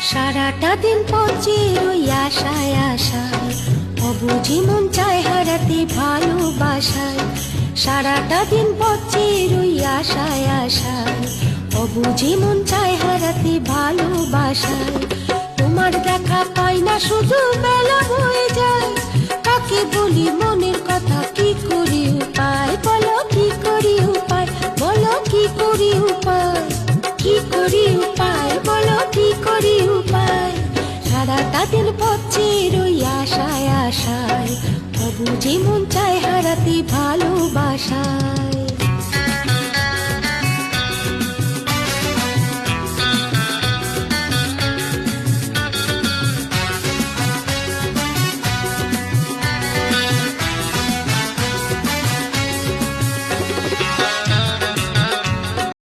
সারাটা দিন পচে ওই আশায় আশায়, অবুঝি মন চায় হারাতে ভালোবাসায়। সারাটা দিন পচে ওই আশায় আশায়, অবুঝি মন চায় হারাতে ভালোবাসায়। তোমার দেখা পাই না, শুধু বেলা হয়ে যায়। কাকে বলি মনের কথা কি করি উপায়? বলো কি করি উপায়? বলো কি করি উপায়? সারাটা দিন পথে রই আশায় আশায়। অবুঝি মন চায় হারাতে ভালোবাসায়